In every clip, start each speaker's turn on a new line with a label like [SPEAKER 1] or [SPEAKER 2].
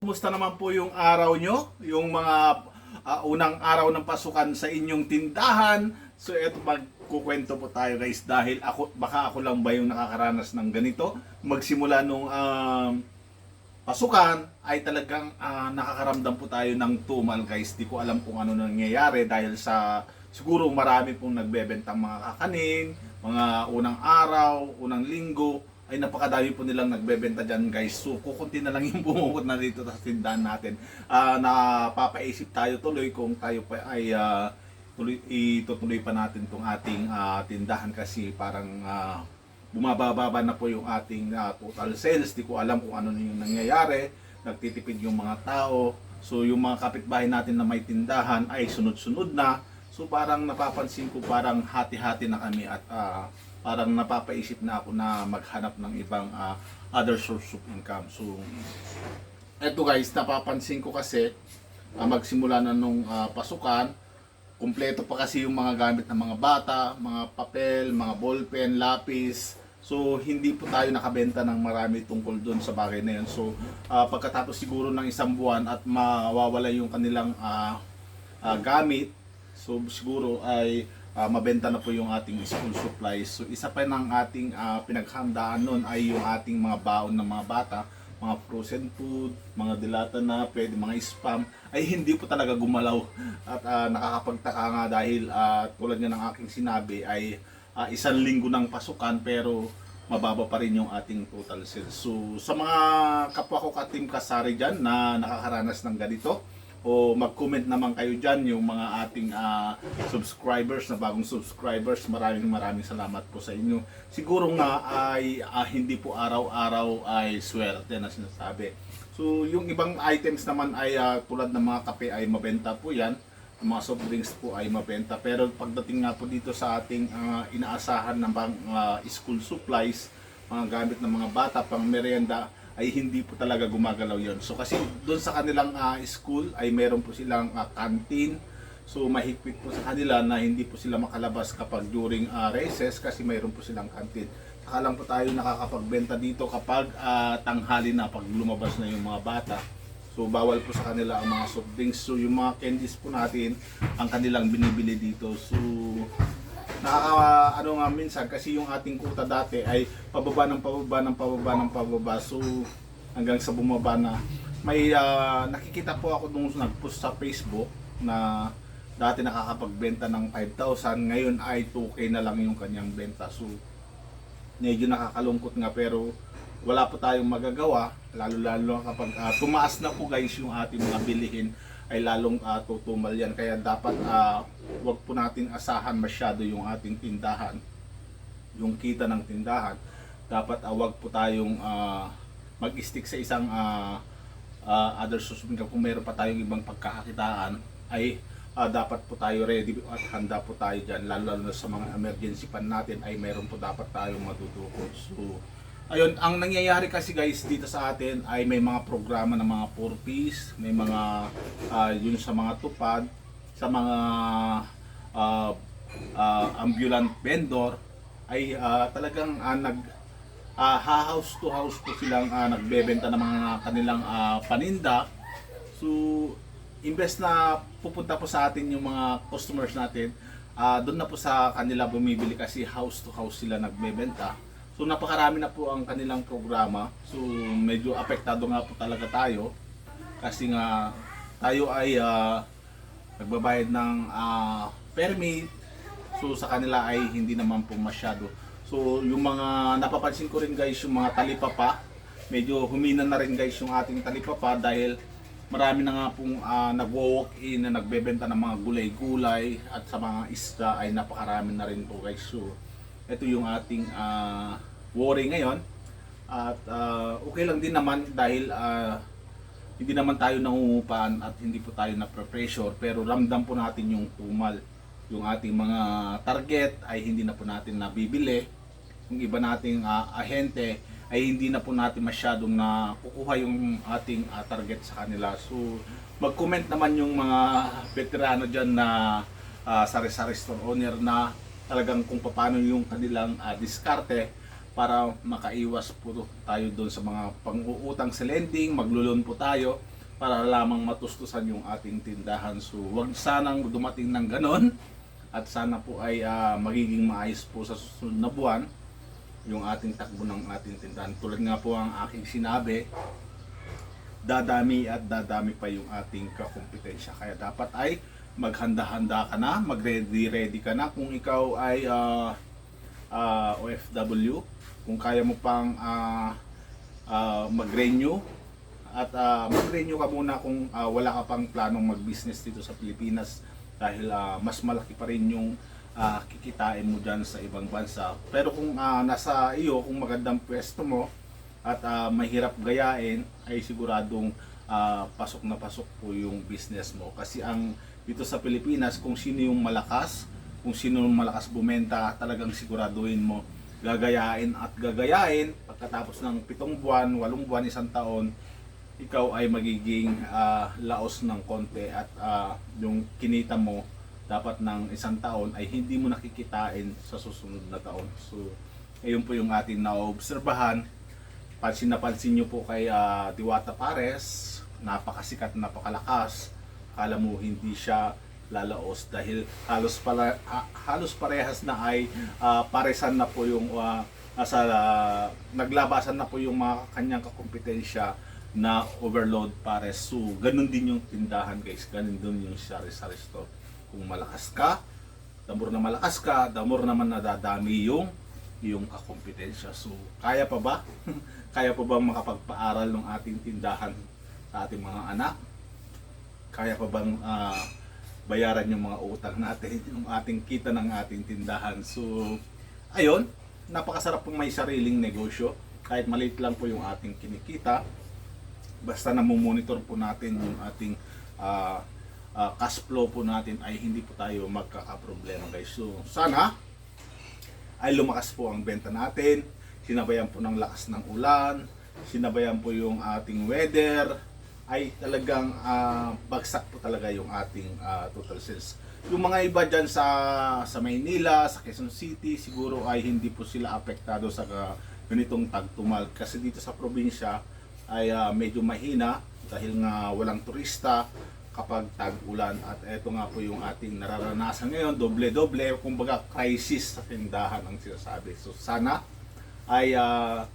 [SPEAKER 1] Kumusta naman po yung araw nyo? Yung mga ah, unang araw ng pasukan sa inyong tindahan. So eto magkukwento po tayo guys dahil ako baka ako lang ba yung nakakaranas ng ganito. Magsimula nung um, pasukan ay talagang ah, nakakaramdam po tayo ng tumal guys. Di ko alam kung ano nangyayari dahil sa siguro marami pong nagbebentang mga kakanin, mga unang araw, unang linggo ay napakadami po nilang nagbebenta dyan guys. So kukunti na lang yung bumukod na dito sa tindahan natin. Ah, napapaisip tayo tuloy kung tayo pa ay ah, tuloy, itutuloy pa natin tong ating ah, tindahan kasi parang ah, bumababa na po yung ating ah, total sales. Di ko alam kung ano yung nangyayari. Nagtitipid yung mga tao. So yung mga kapitbahay natin na may tindahan ay sunod-sunod na. So parang napapansin ko parang hati-hati na kami at ah, parang napapaisip na ako na maghanap ng ibang ah, other source of income. So eto guys, napapansin ko kasi ah, magsimula na nung ah, pasukan, kumpleto pa kasi yung mga gamit ng mga bata, mga papel, mga ballpen, lapis. So hindi po tayo nakabenta ng marami tungkol doon sa bagay na yun. So ah, pagkatapos siguro ng isang buwan at mawawala yung kanilang ah, ah, gamit, so siguro ay ah, mabenta na po yung ating school supplies. So isa pa ng ating ah, pinaghandaan noon ay yung ating mga baon ng mga bata, mga frozen food, mga dilata na, pwede mga spam, ay hindi po talaga gumalaw. At ah, nakakapagtaka nga dahil ah, tulad nga ng aking sinabi ay ah, isang linggo ng pasukan pero mababa pa rin yung ating total sales. So sa mga kapwa ko ka-team kasari dyan na nakakaranas ng ganito, o mag-comment naman kayo dyan yung mga ating ah, subscribers na bagong subscribers maraming maraming salamat po sa inyo. Siguro nga ay ah, hindi po araw-araw ay swerte na sinasabi. So yung ibang items naman ay ah, tulad ng mga kape ay mabenta po yan ang mga soft drinks po ay mabenta. Pero pagdating nga po dito sa ating ah, inaasahan ng pang ah, school supplies mga gamit ng mga bata pang merienda ay hindi po talaga gumagalaw yon. So kasi doon sa kanilang ah, school ay meron po silang ah, canteen. So mahigpit po sa kanila na hindi po sila makalabas kapag during ah, recess kasi mayroon po silang canteen. Saka lang po tayo nakakapagbenta dito kapag ah, tanghali na pag lumabas na yung mga bata. So bawal po sa kanila ang mga soft drinks. So yung mga candies po natin ang kanilang binibili dito. So nakaka ano nga minsan kasi yung ating kuta dati ay pababa ng pababa ng pababa ng pababa. So hanggang sa bumaba na. May ah, nakikita po ako nung nag-post sa Facebook na dati nakakapagbenta ng 5,000 ngayon ay 2K na lang yung kanyang benta. So medyo nakakalungkot nga pero wala po tayong magagawa lalo lalo kapag ah, tumaas na po guys yung ating mga bilihin ay lalong ah, tutumal yan. Kaya dapat ah, wag po natin asahan masyado yung ating tindahan yung kita ng tindahan. Dapat ah, wag po tayong ah, mag-stick sa isang ah, ah, other source kung meron pa tayong ibang pagkakakitaan ay ah, dapat po tayo ready at handa po tayo dyan. Lalo, lalo na sa mga emergency pan natin ay meron po dapat tayong matutukod so ayun ang nangyayari kasi guys dito sa atin ay may mga programa ng mga 4 piece may mga ah, yun sa mga tupad sa mga ah, ah, ambulant vendor ay ah, talagang ah, nag ah, ha-house to house po silang ah, nagbebenta ng mga kanilang ah, paninda. So, imbes na pupunta po sa atin yung mga customers natin, ah, doon na po sa kanila bumibili kasi house to house sila nagbebenta. So, napakarami na po ang kanilang programa. So, medyo apektado nga po talaga tayo kasi nga tayo ay ah, nagbabayad ng ah, permit. So, sa kanila ay hindi naman po masyado. So, yung mga napapansin ko rin guys, yung mga talipapa, medyo humina na rin guys yung ating talipapa dahil marami na nga pong ah, nagwo-walk in na nagbebenta ng mga gulay-gulay at sa mga isda ay napakarami na rin po guys. So, ito yung ating ah, worry ngayon. At ah, okay lang din naman dahil ah, hindi naman tayo nangungupahan at hindi po tayo na-pressure pero ramdam po natin yung tumal. Yung ating mga target ay hindi na po natin nabibili. Yung iba nating ah, ahente ay hindi na po natin masyadong na kukuha yung ating ah, target sa kanila. So mag-comment naman yung mga veterano dyan na ah, sari-sari store owner na talagang kung paano yung kanilang ah, diskarte para makaiwas po tayo doon sa mga pang-uutang sa lending, maglulon po tayo para lamang matustusan yung ating tindahan. So, wag sanang dumating ng ganon at sana po ay ah, magiging maayos po sa susunod na buwan yung ating takbo ng ating tindahan. Tulad nga po ang aking sinabi, dadami at dadami pa yung ating kakompetensya. Kaya dapat ay maghanda-handa ka na, mag-ready-ready ka na kung ikaw ay ah, ah, OFW, kung kaya mo pang ah, ah, mag-renew at ah, mag-renew ka muna kung ah, wala ka pang planong mag-business dito sa Pilipinas dahil ah, mas malaki pa rin yung ah, kikitain mo dyan sa ibang bansa. Pero kung ah, nasa iyo, kung magandang pwesto mo at ah, mahirap gayain, ay siguradong ah, pasok na pasok po yung business mo. Kasi ang dito sa Pilipinas, kung sino yung malakas, kung sino malakas bumenta, talagang siguraduhin mo gagayain at gagayain pagkatapos ng pitong buwan, walong buwan, isang taon, ikaw ay magiging ah, laos ng konti at ah, yung kinita mo dapat ng isang taon ay hindi mo nakikitain sa susunod na taon. So, ayun po yung ating naobserbahan. Pansin na pansin nyo po kay ah, Diwata Pares, napakasikat, napakalakas. Kala mo hindi siya lalaos dahil halos pala ha- halos parehas na ay ah, paresan na po yung ah, sa ah, naglabasan na po yung mga kanyang kakompetensya na overload pares. So, ganun din yung tindahan guys. Ganun din yung sari-sari store. Kung malakas ka, more na malakas ka, more naman nadadami yung yung kakompetensya. So, kaya pa ba? kaya pa ba makapagpaaral ng ating tindahan sa ating mga anak? Kaya pa bang ah, bayaran yung mga utang natin, yung ating kita ng ating tindahan? So, ayun, napakasarap pong may sariling negosyo. Kahit maliit lang po yung ating kinikita, basta namumonitor po natin yung ating ah, ah, cash flow po natin ay hindi po tayo magkakaproblema guys. So sana ay lumakas po ang benta natin, sinabayan po ng lakas ng ulan, sinabayan po yung ating weather, ay talagang ah, bagsak po talaga yung ating ah, total sales. Yung mga iba dyan sa, sa Maynila, sa Quezon City, siguro ay hindi po sila apektado sa ka- ganitong tagtumal. Kasi dito sa probinsya ay ah, medyo mahina dahil nga walang turista kapag tag-ulan. At eto nga po yung ating nararanasan ngayon, doble-doble, kumbaga crisis sa tindahan ang sinasabi. So sana ay ah,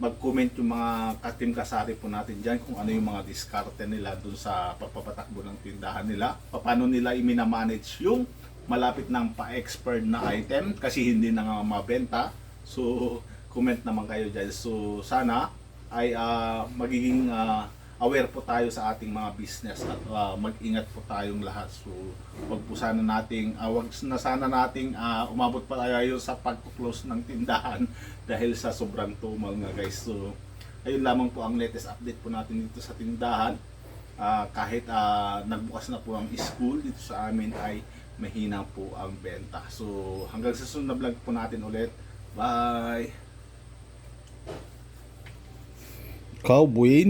[SPEAKER 1] mag-comment yung mga katim kasari po natin dyan kung ano yung mga diskarte nila dun sa pagpapatakbo ng tindahan nila. Paano nila i-manage yung malapit ng pa-expert na item kasi hindi na nga mabenta. So, comment naman kayo dyan. So, sana ay ah, magiging ah, aware po tayo sa ating mga business at ah, mag-ingat po tayong lahat. So, wag po sana nating, ah, wag na sana nating ah, umabot pa tayo sa pag-close ng tindahan dahil sa sobrang tumal nga guys. So, ayun lamang po ang latest update po natin dito sa tindahan. Ah, kahit ah, nagbukas na po ang school dito sa amin ay mahina po ang benta. So, hanggang sa susunod na vlog po natin ulit. Bye!
[SPEAKER 2] Cowboy